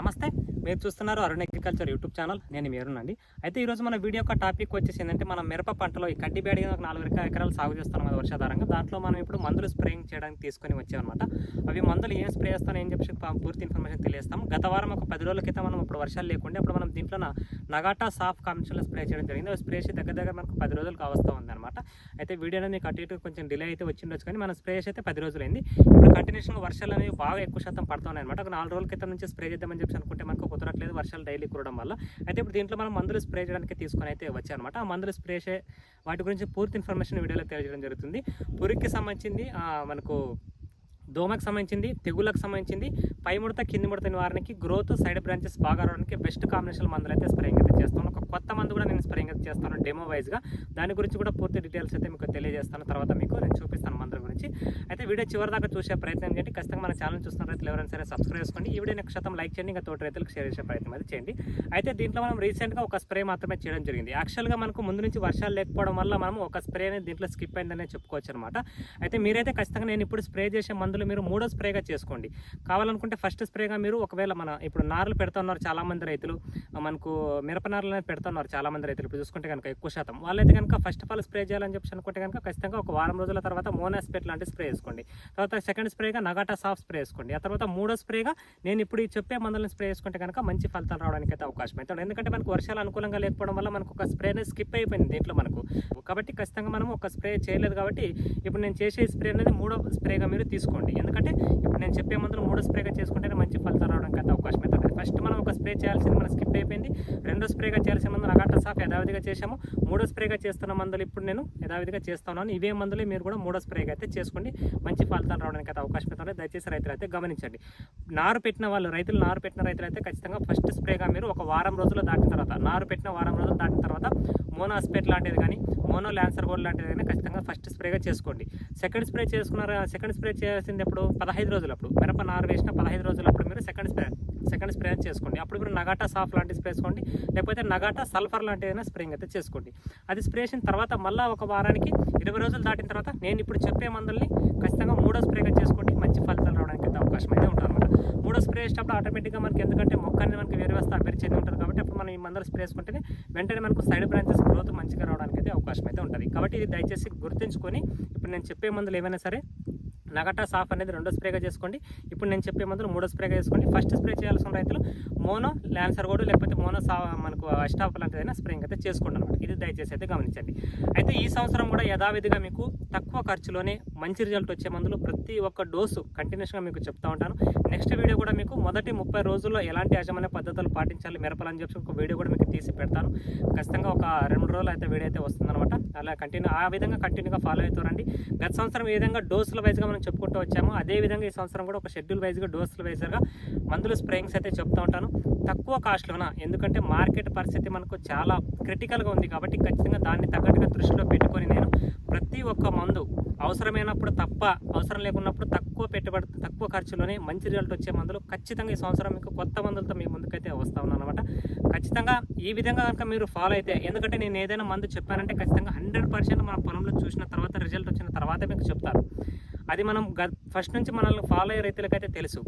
నమస్తే. మీరు చూస్తున్నారు అరుణ్ అగ్రికల్చర్ యూట్యూబ్ ఛానల్ నేను మీరునండి అండి. అయితే ఈరోజు మన వీడియో యొక్క టాపిక్ వచ్చేసి ఏంటంటే మనం మిరప పంటలో ఈ కడ్డి బేడి ఒక నాలుగు ఎకరా- ఎకరాలు సాగు చేస్తున్నాం కదా వర్షాధారంగా. దాంట్లో మనం ఇప్పుడు మందులు స్ప్రేయింగ్ చేయడానికి తీసుకొని వచ్చామన్నమాట. అవి మందులు ఏం స్ప్రే చేస్తాను ఏం చెప్పి పూర్తి ఇన్ఫర్మేషన్ తెలియస్తాం గత వారం ఒక పది రోజుల క్రితం మనం ఇప్పుడు వర్షాలు లేకుండా అప్పుడు మనం దీంట్లో నగాటా సాఫ్ కాంబినేషన్లో స్ప్రే చేయడం జరిగింది. అవి స్ప్రే చేసి దగ్గర దగ్గర మనకు పది రోజులు కావస్తూ ఉందన్నమాట. అయితే వీడియో అనేది మీకు అటు ఇటు కొంచెం డిలే అయితే వచ్చిండొచ్చు కానీ మన స్ప్రే చేసి అయితే పది రోజులైంది. ఇప్పుడు కంటిన్యూషన్గా వర్షాలు అనేవి బాగా ఎక్కువ శాతం పడుతున్నాయి అనమాట ఒక నాలుగు రోజుల క్రితం నుంచి స్ప్రే చేద్దామని చెప్పి అనుకుంటే మనకు కుదరట్లేదు వర్షాలు డైలీ కురడం వల్ల. అయితే ఇప్పుడు దీంట్లో మనం మందులు స్ప్రే చేయడానికి తీసుకొని అయితే వచ్చానమాట ఆ మందులు స్ప్రే చే వాటి గురించి పూర్తి ఇన్ఫర్మేషన్ వీడియోలో తెలియజేయడం జరుగుతుంది. పురుగుకి సంబంధించింది మనకు దోమకు సంబంధించింది తెగులకు సంబంధించింది పై ముడత కింది ముడత నివారణకి గ్రోత్ సైడ్ బ్రాంచెస్ బాగా రావడానికి బెస్ట్ కాంబినేషన్ మందులు అయితే స్ప్రేయింగ్ అయితే చేస్తాను. ఒక కొత్త మందు కూడా నేను స్ప్రేయింగ్ అయితే చేస్తాను డెమో వైజ్గా. దాని గురించి కూడా పూర్తి డీటెయిల్స్ అయితే మీకు తెలియజేస్తాను. తర్వాత మీకు నేను చూపిస్తాను మందుల గురించి. అయితే వీడియో చివరి దాకా చూసే ప్రయత్నం చేయండి. ఖచ్చితంగా మన ఛానల్ చూస్తున్న రైతులు ఎవరైనా సరే సబ్స్క్రైబ్ చేసుకోండి ఈ వీడియో నెక్స్ట్ శాతం లైక్ చేయండి. ఇంకా తోటి రైతులకు షేర్ చేసే ప్రయత్నం అయితే చేయండి. అయితే దీంట్లో మనం రీసెంట్గా ఒక స్ప్రే మాత్రమే చేయడం జరిగింది. యాక్చువల్గా మనకు ముందు నుంచి వర్షాలు లేకపోవడం వల్ల మనం ఒక స్ప్రే అనేది దీంట్లో స్కిప్ అయిందనే చెప్పుకోవచ్చు అనమాట అయితే మీరైతే ఖచ్చితంగా నేను ఇప్పుడు స్ప్రే చేసే మందులు మీరు మూడో స్ప్రేగా చేసుకోండి. కావాలనుకుంటే ఫస్ట్ స్ప్రేగా మీరు ఒకవేళ మన ఇప్పుడు నార్లు పెడుతున్నారు చాలామంది రైతులు. మనకు మిరప నార్లు అనేది పెడుతున్నారు చాలామంది రైతులు. ఇప్పుడు చూసుకుంటే కనుక ఎక్కువ శాతం. వాళ్ళైతే కనుక ఫస్ట్ ఆఫ్ ఆల్ స్ప్రే చేయాలని చెప్పి అనుకుంటే కనుక ఖచ్చితంగా ఒక వారం రోజుల తర్వాత మోనాస్పెట్ లాంటి స్ప్రే చేసుకోండి. వేసుకోండి. తర్వాత సెకండ్ స్ప్రేగా నగాటా సాఫ్ స్ప్రే వేసుకోండి. ఆ తర్వాత మూడో స్ప్రేగా నేను ఇప్పుడు ఈ చెప్పే మందులను స్ప్రే చేసుకుంటే కనుక మంచి ఫలితాలు రావడానికి అయితే అవకాశం అవుతుంది ఎందుకంటే మనకు వర్షాలు అనుకూలంగా లేకపోవడం వల్ల మనకు ఒక స్ప్రేనే స్కిప్ అయిపోయింది దీంట్లో మనకు. కాబట్టి ఖచ్చితంగా మనం ఒక స్ప్రే చేయలేదు కాబట్టి ఇప్పుడు నేను చేసే స్ప్రే అనేది మూడో స్ప్రేగా మీరు తీసుకోండి. ఎందుకంటే ఇప్పుడు నేను చెప్పే మందులు మూడో స్ప్రేగా చేసుకుంటేనే మంచి ఫలితాలు రావడానికి అయితే అవకాశం అవుతుంది ఫస్ట్ మనం ఒక స్ప్రే చేయాల్సింది మనం స్కిప్ అయిపోయింది. రెండో స్ప్రేగా చేయాల్సిన మందులు నగాటా సాఫ్ యథావిధిగా చేశాము. మూడో స్ప్రేగా చేస్తున్న మందులు ఇప్పుడు నేను యథావిధిగా చేస్తున్నాను ఇవే మందులు మీరు కూడా మూడో స్ప్రేగా అయితే చేసుకోండి. మంచి ఫలితాలు రావడానికి అయితే అవకాశం అయితే దయచేసి రైతులు అయితే గమనించండి. నారు పెట్టిన వాళ్ళు రైతులు నారు పెట్టిన రైతులు అయితే ఖచ్చితంగా ఫస్ట్ స్ప్రేగా మీరు ఒక వారం రోజులు దాటిన తర్వాత నారు పెట్టిన వారం రోజులు దాటిన తర్వాత మోనోస్పేట్ లాంటిది కానీ మోనో ల్యాన్సర్ గోల్డ్ లాంటిది కానీ ఖచ్చితంగా ఫస్ట్ స్ప్రేగా చేసుకోండి. సెకండ్ స్ప్రే చేసుకున్నారు సెకండ్ స్ప్రే చేసింది ఎప్పుడు? పదహైదు రోజులప్పుడు. మిరప నారు వేసిన పదహైదు రోజులప్పుడు మీరు సెకండ్ స్ప్రే సెకండ్ స్ప్రే చేసుకోండి. అప్పుడు మీరు నగాటా సాఫ్ లాంటి స్ప్రే చేసుకోండి లేకపోతే నగాటా సల్ఫర్ లాంటి ఏదైనా స్ప్రేయింగ్ అయితే చేసుకోండి. అది స్ప్రే చేసిన తర్వాత మళ్ళీ ఒక వారానికి ఇరవై రోజులు దాటిన తర్వాత నేను ఇప్పుడు చెప్పే మందుల్ని ఖచ్చితంగా మూడో స్ప్రేగా చేసుకుంటే మంచి ఫలితాలు రావడానికి అయితే అవకాశం అయితే ఉంటుంది అనమాట మూడో స్ప్రే చేసేటప్పుడు ఆటోమేటిక్గా మనకి ఎందుకంటే మొక్క అనేది మనకి వేరు వేస్తే అభివృద్ధి చెంది ఉంటుంది కాబట్టి అప్పుడు మనం ఈ మందులు స్ప్రే చేసుకుంటేనే వెంటనే మనకు సైడ్ బ్రాంచెస్ గ్రోత్ మంచిగా రావడానికి అయితే అవకాశం అయితే ఉంటుంది. కాబట్టి ఇది దయచేసి గుర్తుంచుకొని ఇప్పుడు నేను చెప్పే మందులు ఏమైనా సరే నగటా సాఫ్ అనేది రెండో స్ప్రేగా చేసుకోండి. ఇప్పుడు నేను చెప్పే మందులు మూడో స్ప్రేగా చేసుకోండి. ఫస్ట్ స్ప్రే చేయాల్సిన రైతులు మోనో ల్యాన్సర్ కూడా లేకపోతే మోనో సా మనకు అష్టాఫ్ లాంటిదైనా స్ప్రేయింగ్ అయితే చేసుకోండి అనమాట ఇది దయచేసి అయితే గమనించండి. అయితే ఈ సంవత్సరం కూడా యథావిధిగా మీకు తక్కువ ఖర్చులోనే మంచి రిజల్ట్ వచ్చే మందులు ప్రతి ఒక్క డోసు కంటిన్యూస్గా మీకు చెప్తా ఉంటాను. నెక్స్ట్ వీడియో కూడా మీకు మొదటి ముప్పై రోజుల్లో ఎలాంటి యాజమాన్య పద్ధతులు పాటించాలి మిరపలని చెప్పి ఒక వీడియో కూడా మీకు తీసి పెడతాను. ఖచ్చితంగా ఒక రెండు రోజులు అయితే వీడియో అయితే వస్తుందన్నమాట. అలా కంటిన్యూ ఆ విధంగా కంటిన్యూగా ఫాలో అవుతారండి గత సంవత్సరం ఏ విధంగా డోసుల వైజ్గా మనం చెప్పుకుంటూ వచ్చాము. అదే విధంగా ఈ సంవత్సరం కూడా ఒక షెడ్యూల్ వైజ్గా డోసుల వైజ్గా మందులు స్ప్రేయింగ్స్ అయితే చెప్తా ఉంటాను. తక్కువ కాస్ట్లోన ఎందుకంటే మార్కెట్ పరిస్థితి మనకు చాలా క్రిటికల్గా ఉంది కాబట్టి ఖచ్చితంగా దాన్ని తగ్గట్టుగా దృష్టిలో పెట్టుకొని నేను ప్రతి ఒక్క మందు అవసరమైనప్పుడు తప్ప అవసరం లేకున్నప్పుడు తక్కువ పెట్టుబడి తక్కువ ఖర్చులోనే మంచి రిజల్ట్ వచ్చే మందులు ఖచ్చితంగా ఈ సంవత్సరం మీకు కొత్త మందులతో మీ ముందుకైతే వస్తా ఉన్నాను అనమాట ఖచ్చితంగా ఈ విధంగా కనుక మీరు ఫాలో అయితే ఎందుకంటే నేను ఏదైనా మందు చెప్పానంటే ఖచ్చితంగా హండ్రెడ్ పర్సెంట్ మన పొలంలో చూసిన తర్వాత రిజల్ట్ వచ్చిన తర్వాత మీకు చెప్తాను. అది మనం ఫస్ట్ నుంచి మనల్ని ఫాలో అయ్యే రైతులకైతే తెలుసు.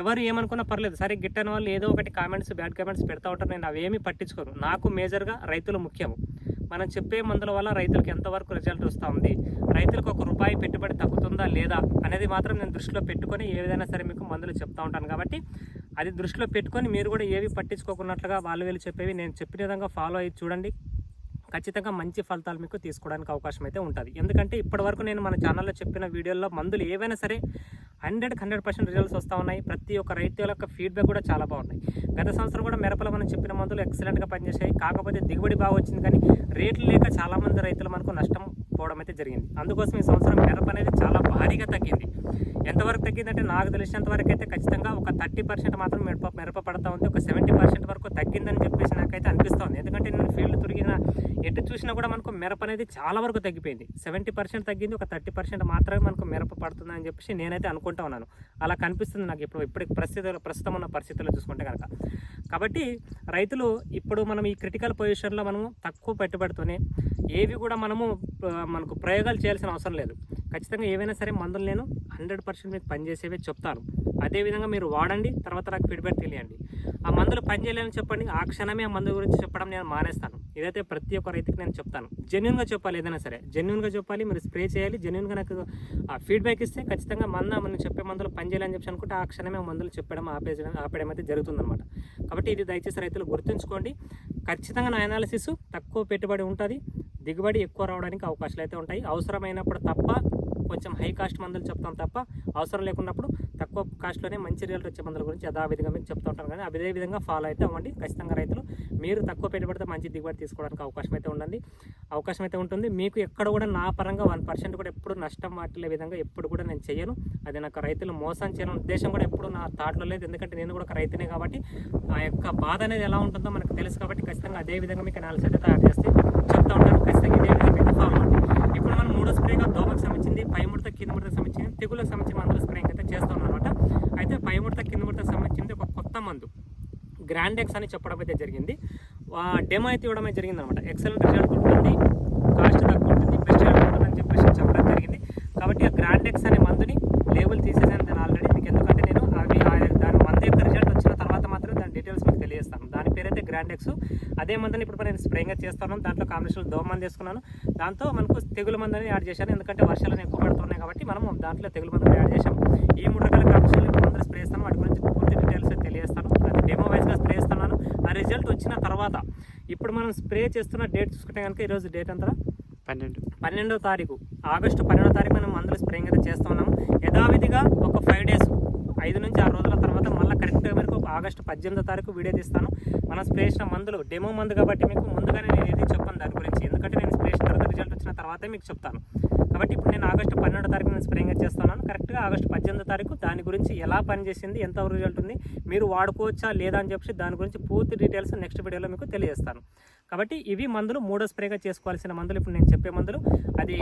ఎవరు ఏమనుకున్నా పర్లేదు. సరే గిట్టని వాళ్ళు ఏదో ఒకటి కామెంట్స్ బ్యాడ్ కామెంట్స్ పెడతా ఉంటారు. నేను అవేమీ పట్టించుకోను. నాకు మేజర్గా రైతులు ముఖ్యం. మనం చెప్పే మందుల వల్ల రైతులకు ఎంతవరకు రిజల్ట్ వస్తూ ఉంది? రైతులకు ఒక రూపాయి పెట్టుబడి తగ్గుతుందా లేదా అనేది మాత్రం నేను దృష్టిలో పెట్టుకొని ఏ విధంగా సరే మీకు మందులు చెప్తా ఉంటాను కాబట్టి అది దృష్టిలో పెట్టుకొని మీరు కూడా ఏవి పట్టించుకోకున్నట్లుగా వాళ్ళు వీళ్ళు చెప్పేవి నేను చెప్పిన విధంగా ఫాలో అయ్యి చూడండి. ఖచ్చితంగా మంచి ఫలితాలు మీకు తీసుకోవడానికి అవకాశం అయితే ఉంటుంది. ఎందుకంటే ఇప్పటివరకు నేను మన ఛానల్లో చెప్పిన వీడియోల్లో మందులు ఏవైనా సరే హండ్రెడ్కి హండ్రెడ్ పర్సెంట్ రిజల్ట్స్ వస్తూ ఉన్నాయి. ప్రతి ఒక్క రైతు యొక్క ఫీడ్బ్యాక్ కూడా చాలా బాగున్నాయి. గత సంవత్సరం కూడా మిరపలో మనం చెప్పిన మందులు ఎక్సలెంట్గా పనిచేసాయి కాకపోతే దిగుబడి బాగా వచ్చింది కానీ రేట్లు లేక చాలామంది రైతులు మనకు నష్టం పోవడం అయితే జరిగింది. అందుకోసం ఈ సంవత్సరం మిరప అనేది చాలా భారీగా తగ్గింది. ఎంతవరకు తగ్గిందంటే నాకు తెలిసినంత వరకు అయితే ఖచ్చితంగా ఒక థర్టీ పర్సెంట్ మాత్రం మిరప మిరప పడతా ఉంది. ఒక సెవెంటీ పర్సెంట్ వరకు తగ్గిందని చెప్పేసి నాకైతే అనిపిస్తుంది ఎందుకంటే ఎటు చూసినా కూడా మనకు మిరప అనేది చాలా వరకు తగ్గిపోయింది. సెవెంటీ పర్సెంట్ తగ్గింది ఒక థర్టీ పర్సెంట్ మాత్రమే మనకు మిరప పడుతుంది అని చెప్పేసి నేనైతే అనుకుంటా ఉన్నాను. అలా కనిపిస్తుంది నాకు ఇప్పుడు ఇప్పటికి పరిస్థితులు ప్రస్తుతం ఉన్న పరిస్థితుల్లో చూసుకుంటే కనుక. కాబట్టి రైతులు ఇప్పుడు మనం ఈ క్రిటికల్ పొజిషన్లో మనము తక్కువ పెట్టుబడితోనే ఏవి కూడా మనము మనకు ప్రయోగాలు చేయాల్సిన అవసరం లేదు. ఖచ్చితంగా ఏవైనా సరే మందులు నేను హండ్రెడ్ పర్సెంట్ మీకు పనిచేసేవే చెప్తాను. అదేవిధంగా మీరు వాడండి తర్వాత నాకు ఫీడ్బ్యాక్ తెలియండి. ఆ మందులు పనిచేయలేని చెప్పండి ఆ క్షణమే ఆ మందు గురించి చెప్పడం నేను మానేస్తాను. ఇదైతే ప్రతి ఒక్క రైతుకి నేను చెప్తాను జెన్యున్గా చెప్పాలి ఏదైనా సరే. జెన్యున్గా చెప్పాలి మీరు స్ప్రే చేయాలి జెన్యున్గా నాకు ఆ ఫీడ్బ్యాక్ ఇస్తే ఖచ్చితంగా మంద మనం చెప్పే మందులు పనిచేయాలని చెప్పి అనుకుంటే ఆ క్షణమే మందులు చెప్పడం ఆపేయడం ఆపేయడం అయితే జరుగుతుందన్నమాట. కాబట్టి ఇది దయచేసి రైతులు గుర్తుంచుకోండి. ఖచ్చితంగా నా అనాలిసిస్ తక్కువ పెట్టుబడి ఉంటుంది దిగుబడి ఎక్కువ రావడానికి అవకాశాలు అయితే ఉంటాయి. అవసరమైనప్పుడు తప్ప కొంచెం హై కాస్ట్ మందులు చెప్తాం తప్ప అవసరం లేకున్నప్పుడు తక్కువ కాస్ట్లోనే మంచి రిజల్ట్ వచ్చే మందుల గురించి యథావిధంగా మీకు చెప్తూ ఉంటాను కానీ అదే విధంగా ఫాలో అయితే అవ్వండి. ఖచ్చితంగా రైతులు మీరు తక్కువ పెట్టుబడితే మంచి దిగుబడి తీసుకోవడానికి అవకాశం అయితే ఉండండి అవకాశం అయితే ఉంటుంది. మీకు ఎక్కడ కూడా నా పరంగా వన్ పర్సెంట్ కూడా ఎప్పుడు నష్టం వాటిల్లే విధంగా ఎప్పుడు కూడా నేను చేయను. అది నాకు రైతులు మోసం చేయడం ఉద్దేశం కూడా ఎప్పుడు నా థాట్లో లేదు. ఎందుకంటే నేను కూడా ఒక రైతునే కాబట్టి ఆ యొక్క బాధ అనేది ఎలా ఉంటుందో మనకు తెలుసు కాబట్టి ఖచ్చితంగా అదే విధంగా మీకు అనాలిసిస్ అయితే తయారు చేస్తే చెప్తా ఉంటాను. ఖచ్చితంగా ఇదే విధంగా అయితే ఫాలో మందుల స్ప్రేగా దోమకు సంబంధించింది పై ముడత కింద ముడతకు సంబంధించింది తెగులకు సంబంధించిన మందుల స్ప్రేయింగ్ అయితే చేస్తాం అనమాట అయితే పై ముడత కింద ముడతకు సంబంధించింది ఒక కొత్త మందు. గ్రాండెక్స్ అని చెప్పడం అయితే జరిగింది. డెమో అయితే ఇవ్వడం జరిగింది అనమాట ఎక్సలెంట్ రిజల్ట్ ఉంటుంది కాస్ట్ తక్కువ ఉంటుంది బెస్ట్ రిజల్ట్ ఉంటుంది అని చెప్పేసి చెప్పడం జరిగింది. కాబట్టి ఆ గ్రాండెక్స్ అనే మందుని లేబుల్ తీసేసాను దాన్ని ఆల్రెడీ. మీకు ఎందుకంటే నేను అవి దాని మందు యొక్క రిజల్ట్ వచ్చిన తర్వాత మాత్రం దాని డీటెయిల్స్ మీకు తెలియజేస్తాను. గ్రాండెక్స్ అదే మందుని ఇప్పుడు నేను స్ప్రేయింగ్ చేస్తాను. దాంట్లో కాంబినేషన్ దోమ మంది వేసుకున్నాను. దాంతో మనకు తెగులు మందని యాడ్ చేశాను. ఎందుకంటే వర్షాలు ఎక్కువ పడుతున్నాయి కాబట్టి మనం దాంట్లో తెగులు మందుని యాడ్ చేశాం ఈ మూడు రకాల కాంబినేషన్లు మందులు స్ప్రే చేస్తాను. వాటి గురించి పూర్తి డీటెయిల్స్ అయితే తెలియజేస్తాను. అది డెమో వైజ్గా స్ప్రే చేస్తున్నాను. ఆ రిజల్ట్ వచ్చిన తర్వాత ఇప్పుడు మనం స్ప్రే చేస్తున్న డేట్ చూసుకుంటే కనుక ఈరోజు డేట్ అంతా పన్నెండు. పన్నెండో తారీఖు. ఆగస్టు పన్నెండో తారీఖు మనం మందులు స్ప్రేయింగ్ అయితే చేస్తూ ఉన్నాము. యథావిధిగా ఒక ఫైవ్ డేస్ ఐదు నుంచి ఆరు రోజుల తర్వాత మళ్ళీ కరెక్ట్గా మీకు ఆగస్టు పద్దెనిమిదో తారీఖు వీడియో తీస్తాను. మనం స్ప్రే చేసిన మందులు డెమో మందు కాబట్టి మీకు ముందుగానే నేను ఏది చెప్పాను దాని గురించి. ఎందుకంటే నేను స్ప్రే చేసిన తర్వాత రిజల్ట్ వచ్చిన తర్వాతే మీకు చెప్తాను. కాబట్టి ఇప్పుడు నేను ఆగస్టు పన్నెండో తారీఖు నేను స్ప్రేయింగ్ చేస్తున్నాను. కరెక్ట్గా ఆగస్టు పద్దెనిమిదో తారీఖు దాని గురించి ఎలా పనిచేసింది ఎంత రిజల్ట్ ఉంది మీరు వాడుకోవచ్చా లేదా అని చెప్పి దాని గురించి పూర్తి డీటెయిల్స్ నెక్స్ట్ వీడియోలో మీకు తెలియజేస్తాను. కాబట్టి ఇవి మందులు మూడో స్ప్రేగా చేసుకోవాల్సిన మందులు. ఇప్పుడు నేను చెప్పే మందులు అది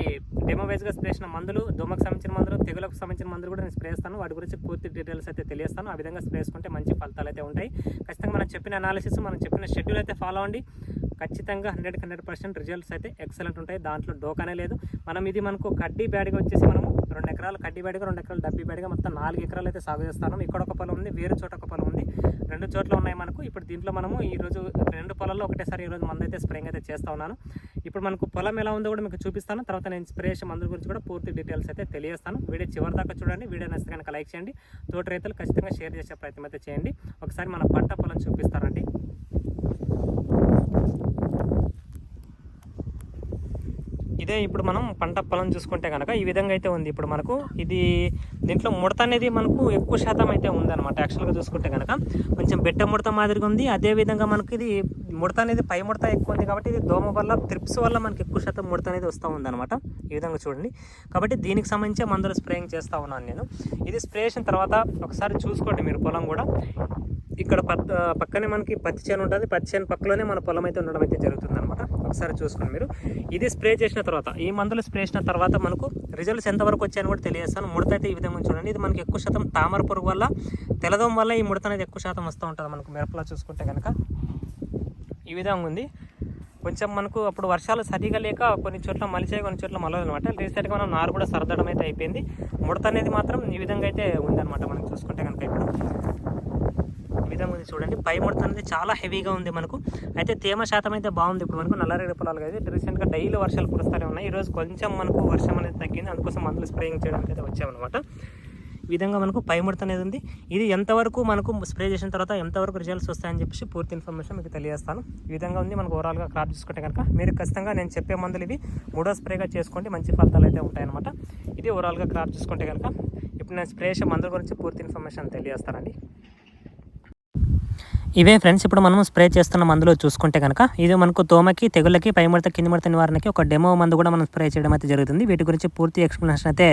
డెమో వైజ్గా స్ప్రే చేసిన మందులు దోమకు సంబంధించిన మందులు తెగులకు సంబంధించిన మందులు కూడా నేను స్ప్రే చేస్తాను. వాటి గురించి పూర్తి డీటెయిల్స్ అయితే తెలియస్తాను ఆ విధంగా స్ప్రే చేసుకుంటే మంచి ఫలితాలు అయితే ఉంటాయి. ఖచ్చితంగా మనం చెప్పిన అనాలిసిస్ మనం చెప్పిన షెడ్యూల్ అయితే ఫాలో అవ్వండి. ఖచ్చితంగా హండ్రెడ్ హండ్రెడ్ పర్సెంట్ రిజల్ట్స్ అయితే ఎక్సలెంట్ ఉంటాయి. దాంట్లో డోకానే లేదు. మనం ఇది మనకు కడ్డీ బ్యాడ్గా వచ్చేసి మనము రెండు ఎకరాలు కడ్డీ బ్యాడ్గా రెండు ఎకరాలు డబ్బీ బ్యాడ్గా మొత్తం నాలుగు ఎకరాలు అయితే సాగు చేస్తాను. ఇక్కడ ఒక పొలం ఉంది వేరే చోట ఒక పొలం ఉంది. రెండు చోట్ల ఉన్నాయి మనకు. ఇప్పుడు దీంట్లో మనము ఈ రోజు రెండు పొలాల్లో ఒకటేసారి ఈ రోజు మందు అయితే స్ప్రేయింగ్ అయితే చేస్తా ఉన్నాను. ఇప్పుడు మనకు పొలం ఎలా ఉందో కూడా మీకు చూపిస్తాను. తర్వాత నేను స్ప్రే చేసే మందుల గురించి కూడా పూర్తి డీటెయిల్స్ అయితే తెలియజేస్తాను. వీడియో చివరి దాకా చూడండి. వీడియో నచ్చితే కనుక లైక్ చేయండి. తోటి రైతులు ఖచ్చితంగా షేర్ చేసే ప్రయత్నం అయితే చేయండి. ఒకసారి మన పంట పొలం చూపిస్తారండి. ఇదే ఇప్పుడు మనం పంట పొలం చూసుకుంటే కనుక ఈ విధంగా అయితే ఉంది. ఇప్పుడు మనకు ఇది దీంట్లో ముడత అనేది మనకు ఎక్కువ శాతం అయితే ఉందన్నమాట. యాక్చువల్గా చూసుకుంటే కనుక కొంచెం బెట్ట ముడత మాదిరిగా ఉంది. అదే విధంగా మనకి ఇది ముడత అనేది పై ముడత ఎక్కువ ఉంది కాబట్టి ఇది దోమ వల్ల త్రిప్స్ వల్ల మనకి ఎక్కువ శాతం ముడత అనేది వస్తూ ఉందన్నమాట. ఈ విధంగా చూడండి. కాబట్టి దీనికి సంబంధించి మందులు స్ప్రేయింగ్ చేస్తూ ఉన్నాను నేను. ఇది స్ప్రే చేసిన తర్వాత ఒకసారి చూసుకోండి మీరు పొలం కూడా. ఇక్కడ పత్ పక్కనే మనకి పత్తి చేను ఉంటుంది. పత్తి చేను పక్కలోనే మన పొలం అయితే ఉండడం అయితే జరుగుతుంది. ఒకసారి చూసుకోండి మీరు. ఇది స్ప్రే చేసిన తర్వాత ఈ మందులు స్ప్రే చేసిన తర్వాత మనకు రిజల్ట్స్ ఎంతవరకు వచ్చాయని కూడా తెలియజేస్తాను. ముడత అయితే ఈ విధంగా చూడండి. ఇది మనకి ఎక్కువ శాతం తామర పురుగు వల్ల తెలదం వల్ల ఈ ముడత అనేది ఎక్కువ శాతం వస్తూ ఉంటుంది మనకు మిరపలో చూసుకుంటే కనుక ఈ విధంగా ఉంది. కొంచెం మనకు అప్పుడు వర్షాలు సరిగా లేక కొన్ని చోట్ల మలిచాయి కొన్ని చోట్ల మలదనమాట రీసెంట్గా మనం నారు కూడా సరదడం అయితే అయిపోయింది. ముడత అనేది మాత్రం ఈ విధంగా అయితే ఉందన్నమాట మనం చూసుకుంటే కనుక ఇప్పుడు. విధంగా ఉంది చూడండి. పై ముడత అనేది చాలా హెవీగా ఉంది మనకు. అయితే తేమ శాతం అయితే బాగుంది ఇప్పుడు మనకు. నల్లరేడు పొలాలు అయితే రీసెంట్గా డైలీ వర్షాలు కురుస్తూనే ఉన్నాయి. ఈరోజు కొంచెం మనకు వర్షం అనేది తగ్గింది. అందుకోసం మందులు స్ప్రేయింగ్ చేయడానికి అయితే వచ్చామన్నమాట. విధంగా మనకు పై ముడత అనేది ఉంది. ఇది ఎంతవరకు మనకు స్ప్రే చేసిన తర్వాత ఎంతవరకు రిజల్ట్స్ వస్తాయని చెప్పేసి పూర్తి ఇన్ఫర్మేషన్ మీకు తెలియజేస్తాను. ఈ విధంగా ఉంది. మనకు ఓవరాల్గా క్రాప్ చూసుకుంటే కనుక మీరు ఖచ్చితంగా నేను చెప్పే మందులు ఇవి మూడో స్ప్రేగా చేసుకోండి. మంచి ఫలితాలు అయితే ఉంటాయన్నమాట. ఇది ఓవరాల్గా క్రాప్ చూసుకుంటే కనుక ఇప్పుడు నేను స్ప్రే చేసే మందుల గురించి పూర్తి ఇన్ఫర్మేషన్ తెలియజేస్తానండి. ఇవే ఫ్రెండ్స్ ఇప్పుడు మనం స్ప్రే చేస్తున్న మందులో చూసుకుంటే కనుక ఇది మనకు తోమకి తెగుళ్ళకి పై ముడత కింది ముడత నివారణకి ఒక డెమో మందు కూడా మనం స్ప్రే చేయడం అయితే జరుగుతుంది. వీటి గురించి పూర్తి ఎక్స్ప్లెనేషన్ అయితే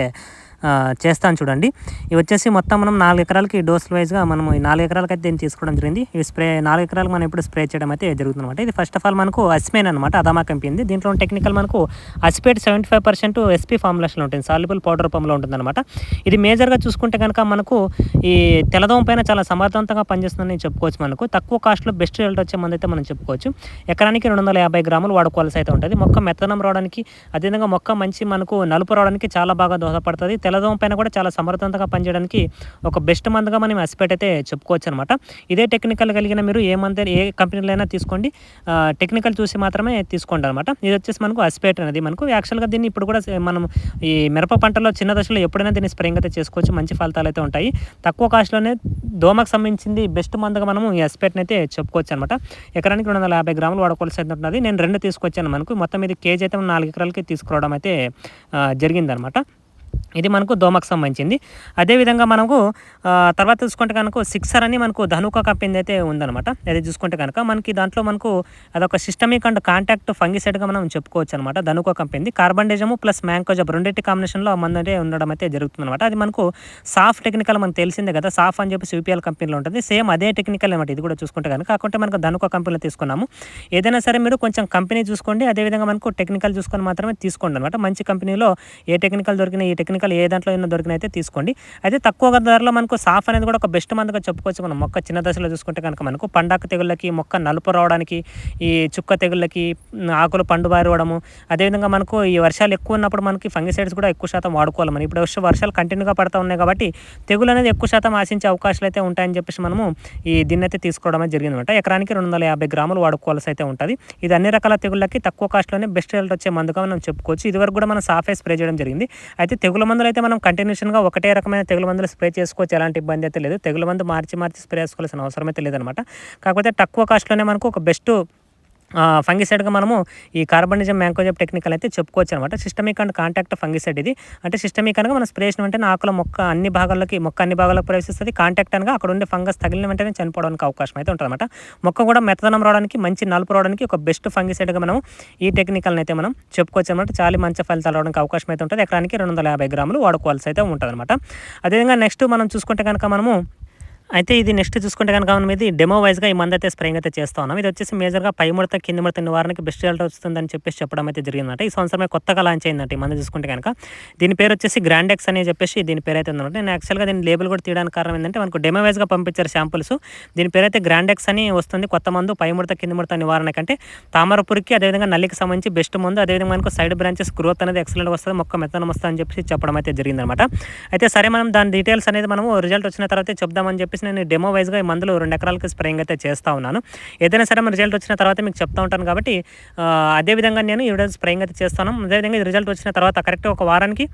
చేస్తాను చూడండి. ఇవి వచ్చేసి మొత్తం మనం నాలుగు ఎకరాలకి డోస్ వైజ్గా మనం ఈ నాలుగు ఎకరాలకి అయితే దీన్ని తీసుకోవడం జరిగింది. ఇవి స్ప్రే నాలుగు ఎకరాలకు మనం ఇప్పుడు స్ప్రే చేయడం అయితే జరుగుతుందన్నమాట. ఇది ఫస్ట్ ఆఫ్ ఆల్ మనకు అస్మేన్ అనమాట అదామా కంపెనీ దీంట్లో టెక్నికల్ మనకు acephate seventy five percent SP ఫార్ములేషన్లో ఉంటుంది. సాల్యుబుల్ పౌడర్ రూపంలో ఉంటుంది అనమాట ఇది మేజర్గా చూసుకుంటే కనుక మనకు ఈ తెల్లదోమ పైన చాలా సమర్థవంతంగా పనిచేస్తుందని చెప్పుకోవచ్చు మనకు. తక్కువ కాస్ట్లో బెస్ట్ రిజల్ట్ వచ్చే మంది అయితే మనం చెప్పుకోవచ్చు. ఎకరానికి రెండు వందల యాభై గ్రాములు వాడుకోవాల్సి అయితే ఉంటుంది. మొక్క మెత్తనం రావడానికి అదేవిధంగా మొక్క మంచి మనకు నలుపు రావడానికి చాలా బాగా దోహదపడుతుంది. తెల్లదోమ పైన కూడా చాలా సమర్థవంతంగా పనిచేయడానికి ఒక బెస్ట్ మందుగా మనం అస్పేట్ అయితే చెప్పుకోవచ్చు అనమాట ఇదే టెక్నికల్ కలిగిన మీరు ఏ మంది ఏ కంపెనీలైనా తీసుకోండి. టెక్నికల్ చూసి మాత్రమే తీసుకోండి అనమాట. ఇది వచ్చేసి మనకు అస్పేట్ అనేది. మనకు యాక్చువల్గా దీన్ని ఇప్పుడు కూడా మనం ఈ మిరప పంటలో చిన్న దశలో ఎప్పుడైనా దీన్ని స్ప్రేయింగ్ అయితే చేసుకోవచ్చు. మంచి ఫలితాలు అయితే ఉంటాయి. తక్కువ కాస్ట్లోనే దోమకు సంబంధించింది బెస్ట్ మందుగా మనము ఈ అస్పేట్ని అయితే చెప్పుకోవచ్చు అనమాట ఎకరానికి రెండు వందల యాభై గ్రాములు వాడుకోవాల్సి అయితే ఉంటుంది నేను రెండు తీసుకొచ్చాను మనకు. మొత్తం ఇది కేజీ అయితే నాలుగు ఎకరాలకి తీసుకురావడం అయితే జరిగిందనమాట. ఇది మనకు దోమకు సంబంధించింది. అదేవిధంగా మనకు తర్వాత చూసుకుంటే కనుక సిక్సర్ అని మనకు ధనుక కంపెనీ అయితే ఉందన్నమాట. అది చూసుకుంటే కనుక మనకి దాంట్లో మనకు అదొక సిస్టమిక్ అండ్ కాంటాక్ట్ ఫంగిసైడ్గా మనం చెప్పుకోవచ్చు అనమాట ధనుక కంపెనీ కార్బండేజము ప్లస్ మ్యాంకోజబ్ రెండింటి కాంబినేషన్లో ఆ ఉండడం అయితే జరుగుతుంది అనమాట అది మనకు సాఫ్ టెక్నికల్ మనకు తెలిసిందే కదా సాఫ్ అని చెప్పి యూపీఎల్ కంపెనీలో ఉంటుంది. సేమ్ అదే టెక్నికల్ అనమాట ఇది కూడా చూసుకుంటే కనుక. కాకుంటే మనకు ధనుక కంపెనీలో తీసుకున్నాము. ఏదైనా సరే మీరు కొంచెం కంపెనీ చూసుకోండి. అదేవిధంగా మనకు టెక్నికల్ చూసుకొని మాత్రమే తీసుకోండి అనమాట మంచి కంపెనీలో ఏ టెక్నికల్ దొరికిన ఈ టెక్నికల్ ఏ దాంట్లో అయినా దొరికినైతే అయితే తీసుకోండి. అయితే తక్కువ ధరలో మనకు సాఫ్ అనేది కూడా ఒక బెస్ట్ మందుగా చెప్పుకోవచ్చు. మనం మొక్క చిన్న దశలో చూసుకుంటే కనుక మనకు పండాక తెగుళ్ళకి మొక్క నలుపు రావడానికి ఈ చుక్క తెగుళ్ళకి ఆకులు పండు బారవడము అదేవిధంగా మనకు ఈ వర్షాలు ఎక్కువ ఉన్నప్పుడు మనకి ఫంగిసైడ్స్ కూడా ఎక్కువ శాతం వాడుకోవాలి మనం. ఇప్పుడు వర్ష వర్షాలు కంటిన్యూగా పడతా ఉన్నాయి కాబట్టి తెగులు అనేది ఎక్కువ శాతం ఆశించే అవకాశాలు అయితే ఉంటాయని చెప్పేసి మనము ఈ దీన్ని అయితే తీసుకోవడం అయితే జరిగింది ఎకరానికి రెండు వందల యాభై గ్రాములు వాడుకోవాల్సి అయితే ఉంటుంది. ఇది అన్ని రకాల తెగుళ్ళకి తక్కువ కాస్ట్లోనే బెస్ట్ రిజల్ట్ వచ్చే మందుగా మనం చెప్పుకోవచ్చు. ఇదివరకు కూడా మనం సాఫే స్ప్రే చేయడం జరిగింది. అయితే మందులు అయితే మనం కంటిన్యూషన్గా ఒకటే రకమైన తెగుల మందులు స్ప్రే చేసుకోవచ్చు. ఎలాంటి ఇబ్బంది అయితే లేదు. తెగుల మందు మార్చి మార్చి స్ప్రే చేసుకోవాల్సిన అవసరం అయితే లేదనమాట. కాకపోతే తక్కువ కాస్ట్లోనే మనకు ఒక బెస్ట్ ఫంగిసైడ్గా మనము ఈ కార్బనిజం మ్యాంకోజబ్ టెక్నికల్ అయితే చెప్పుకోవచ్చు అనమాట సిస్టమిక్ అండ్ కాంటాక్ట్ ఫంగిసైడ్ ఇది. అంటే సిస్టమిక్ అనగా మనం స్ప్రే చేసిన వెంటనే ఆకుల మొక్క అన్ని భాగాల్లోకి మొక్క అన్ని భాగాలకు ప్రవేశిస్తుంది. కాంటాక్ట్ అనగా అక్కడ ఉండే ఫంగస్ తగిలిన వెంటనే చనిపోవడానికి అవకాశం అయితే ఉంటుంది అనమాట మొక్క కూడా మెత్తదనం రావడానికి మంచి నలుపు రావడానికి ఒక బెస్ట్ ఫంగిసైడ్గా మనం ఈ టెక్నికల్ని అయితే మనం చెప్పుకోవచ్చు అనమాట చాలా మంచి ఫలితాలు రావడానికి అవకాశం అయితే ఉంటుంది. ఎకరానికి రెండు వందల యాభై గ్రాములు వాడుకోవాల్సి అయితే ఉంటుంది అనమాట అదేవిధంగా నెక్స్ట్ మనం చూసుకుంటే కనుక మనము అయితే ఇది నెక్స్ట్ చూసుకుంటే కనుక మనం ఇది డెమో వైజ్గా ఈ మందు అయితే స్ప్రేయింగ్ అయితే చేస్తా ఉన్నాం. ఇది వచ్చేసి మేజర్గా పై ముడత కింది ముడత నివారణకి బెస్ట్ రిజల్ట్ వస్తుందని చెప్పేసి చెప్పడం అయితే జరిగిందంట ఈ సంవత్సరమే కొత్తగా లాంచ్ అయిందంట ఈ మందు చూసుకుంటే కనుక. దీని పేరు వచ్చేసి గ్రాండెక్స్ అని చెప్పేసి దీని పేరు అయితే ఉందంటే నేను యాక్చువల్గా దీని లేబుల్ కూడా తీయడానికి కారణం ఏంటంటే మనకు డెమో వైజ్గా పంపించారు శాంపుల్స్ దీని పేరు అయితే గ్రాండెక్స్ అని వస్తుంది. కొత్త మందు పై ముడత కింది ముడత నివారణ కంటే తామరపురికి అదేవిధంగా నల్లికి సంబంధించి బెస్ట్ మందు అదేవిధంగా మనకు సైడ్ బ్రాంచెస్ గ్రోత్ అనేది ఎక్సలెంట్ వస్తుంది. మొక్క మెత్తనం వస్తుంది అని చెప్పేసి చెప్పడం అయితే జరిగిందనమాట అయితే సరే మనం దాని డీటెయిల్స్ అనేది మనము రిజల్ట్ వచ్చిన తర్వాత చెప్దామని చెప్పేసి నేను డెమో వైజ్గా ఈ మందులు రెండు ఎకరాలకి స్ప్రేయింగ్ అయితే చేస్తా ఉన్నాను. ఏదైనా సరే మన రిజల్ట్ వచ్చిన తర్వాత మీకు చెప్తా ఉంటాను కాబట్టి అదేవిధంగా అదే విధంగా నేను ఈ స్ప్రేయింగ్ అయితే చేస్తాను. అదేవిధంగా రిజల్ట్ వచ్చిన తర్వాత కరెక్ట్గా ఒక వారానికి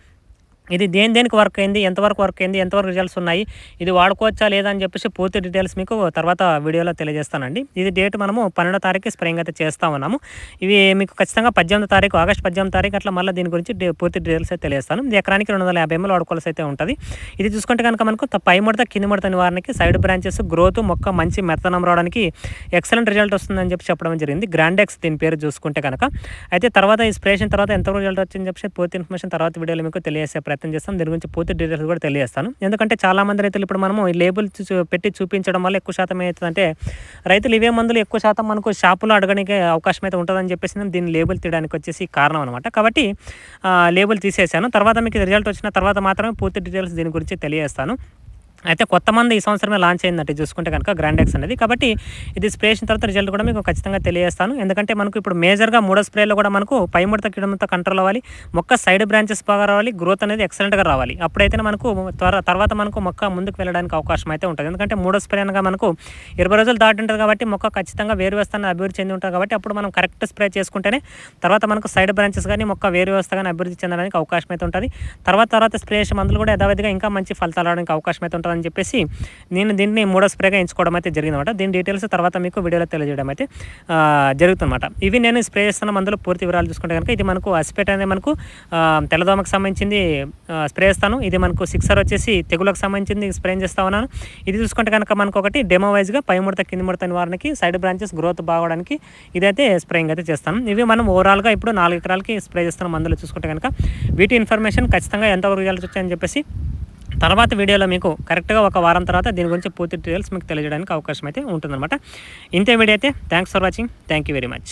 ఇది దేని దేనికి వర్క్ అయింది ఎంతవరకు వర్క్ అయింది ఎంతవరకు రిజల్ట్స్ ఉన్నాయి ఇది వాడుకోవచ్చా లేదా అని చెప్పేసి పూర్తి డీటెయిల్స్ మీకు తర్వాత వీడియోలో తెలియజేస్తానండి. ఇది డేట్ మనము పన్నెండో తారీఖు స్ప్రేయింగ్ అయితే చేస్తా ఉన్నాము. ఇవి మీకు ఖచ్చితంగా పద్దెనిమిది తారీఖు ఆగస్ట్ పద్దెనిమిది తారీఖు అట్లా మళ్ళీ దీని గురించి పూర్తి డీటెయిల్స్ అయితే తెలియజేస్తాను. ఇది ఎకరానికి రెండు వందల యాభై ఎంఎల్ వాడుకోవాల్సి అయితే ఉంటుంది. ఇది చూసుకుంటే కనుక మనకు పై ముడత కింది ముడత నివారణకి సైడ్ బ్రాంచెస్ గ్రోత్ మొక్క మంచి మెత్తనం రావడానికి ఎక్సలెంట్ రిజల్ట్ వస్తుందని చెప్పి చెప్పడం జరిగింది. గ్రాండెక్స్ దీని పేరు చూసుకుంటే కనుక. అయితే తర్వాత ఈ స్ప్రేషన్ తర్వాత ఎంత రిజల్ట్ వచ్చిందని చెప్పి పూర్తి ఇన్ఫర్మేషన్ తర్వాత వీడియోలో మీకు తెలియజేసే ప్రయత్నం చేస్తాం దీని గురించి పూర్తి డీటెయిల్స్ కూడా తెలియజేస్తాను. ఎందుకంటే చాలా మంది రైతులు ఇప్పుడు మనము ఈ లేబుల్ చూ- పెట్టి చూపించడం వల్ల ఎక్కువ శాతం ఏమవుతుందంటే రైతులు ఇవే మందులు ఎక్కువ శాతం మనకు షాపులో అడగడానికి అవకాశం అయితే ఉంటుందని చెప్పేసి నేను దీన్ని లేబుల్ తీయడానికి వచ్చేసి కారణం అనమాట కాబట్టి లేబుల్ తీసేసాను తర్వాత మీకు రిజల్ట్ వచ్చిన తర్వాత మాత్రమే పూర్తి డీటెయిల్స్ దీని గురించి తెలియజేస్తాను. అయితే కొత్త మంది ఈ సంవత్సరమే లాంచ్ అయిందంటే చూసుకుంటే కనుక గ్రాండెక్స్ అనేది. కాబట్టి ఇది స్ప్రే చేసిన తర్వాత రిజల్ట్ కూడా మీకు ఖచ్చితంగా తెలియజేస్తాను. ఎందుకంటే మనకు ఇప్పుడు మేజర్గా మూడో స్ప్రేలో కూడా మనకు పై ముడత కిడముతో కంట్రోల్ అవ్వాలి. మొక్క సైడ్ బ్రాంచెస్ బాగా రావాలి. గ్రోత్ అనేది ఎక్సలెంట్గా రావాలి. అప్పుడైతే మనకు త్వర తర్వాత మనకు మొక్క ముందుకు వెళ్ళడానికి అవకాశం అయితే ఉంటుంది. ఎందుకంటే మూడో స్ప్రే అనగా మనకు ఇరవై రోజులు దాటి ఉంటుంది కాబట్టి మొక్క ఖచ్చితంగా వేరు వ్యవస్థను అభివృద్ధి చెంది ఉంటుంది కాబట్టి అప్పుడు మనం కరెక్ట్ స్ప్రే చేసుకుంటేనే తర్వాత మనకు సైడ్ బ్రాంచెస్ కానీ మొక్క వేరు వ్యవస్థ కానీ అభివృద్ధి చెందడానికి అవకాశం అయితే ఉంటుంది. తర్వాత తర్వాత స్ప్రే చేసే మందులు కూడా యథావిధిగా ఇంకా మంచి ఫలితాలు రావడానికి అవకాశం అయితే ఉంటుంది. ఉంటుందని చెప్పేసి నేను దీన్ని మూడో స్ప్రేగా ఎంచుకోవడం అయితే జరిగిందన్నమాట. దీని డీటెయిల్స్ తర్వాత మీకు వీడియోలో తెలియజేయడం అయితే జరుగుతుందన్నమాట. ఇవి నేను స్ప్రే చేస్తున్న మందులు పూర్తి వివరాలు చూసుకుంటే కనుక ఇది మనకు అసిపేట్ అనేది మనకు తెల్లదోమకు సంబంధించింది స్ప్రే చేస్తాను. ఇది మనకు సిక్సర్ వచ్చేసి తెగులకు సంబంధించింది స్ప్రే చేస్తా ఉన్నాను. ఇది చూసుకుంటే కనుక మనకు ఒకటి డెమో వైజ్గా పై ముడత కింది ముడత నివారణకి సైడ్ బ్రాంచెస్ గ్రోత్ బాగడానికి ఇదైతే స్ప్రేయింగ్ అయితే చేస్తాను. ఇవి మనం ఓవరాల్గా ఇప్పుడు నాలుగు ఎకరాలకి స్ప్రే చేస్తున్న మందులు చూసుకుంటే కనుక వీటి ఇన్ఫర్మేషన్ ఖచ్చితంగా ఎంతవరకు రిజల్ట్స్ వచ్చాయని చెప్పేసి తర్వాత వీడియోలో మీకు కరెక్ట్గా ఒక వారం తర్వాత దీని గురించి పూర్తి డీటెయిల్స్ మీకు తెలియజేయడానికి అవకాశం అయితే ఉంటుందన్నమాట. ఇంతే వీడియో అయితే thanks for watching thank you very much